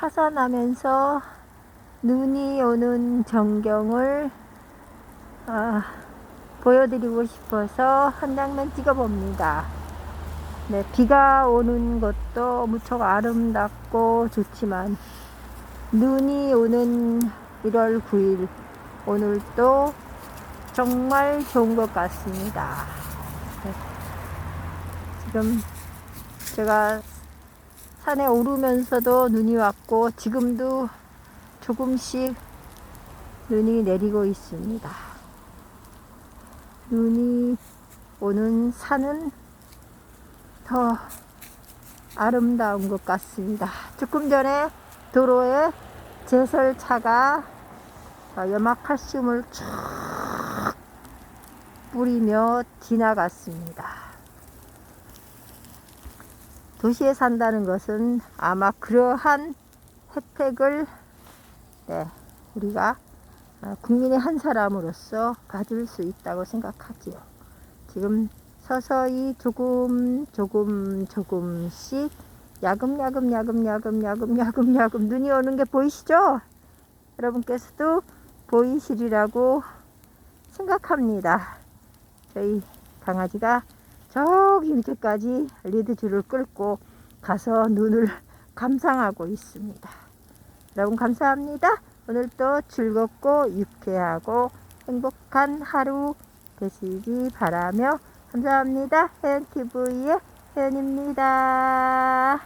하산하면서 눈이 오는 전경을 아, 보여드리고 싶어서 한 장면 찍어봅니다. 네, 비가 오는 것도 무척 아름답고 좋지만 눈이 오는 1월 9일 오늘도 정말 좋은 것 같습니다. 네. 지금 제가 산에 오르면서도 눈이 왔고 지금도 조금씩 눈이 내리고 있습니다. 눈이 오는 산은 더 아름다운 것 같습니다. 조금 전에 도로에 제설차가 어, 염화칼슘을 쫙 뿌리며 지나갔습니다. 도시에 산다는 것은 아마 그러한 혜택을 네, 우리가 어, 국민의 한 사람으로서 가질 수 있다고 생각하지요. 지금 서서히 조금 조금 조금씩 야금야금 야금 야금 야금 야금 야금 눈이 오는 게 보이시죠? 여러분께서도 보이시리라고 생각합니다. 저희 강아지가 저기 밑에까지 리드줄을 끌고 가서 눈을 감상하고 있습니다. 여러분 감사합니다. 오늘도 즐겁고 유쾌하고 행복한 하루 되시기 바라며 감사합니다. 혜연TV의 혜연입니다.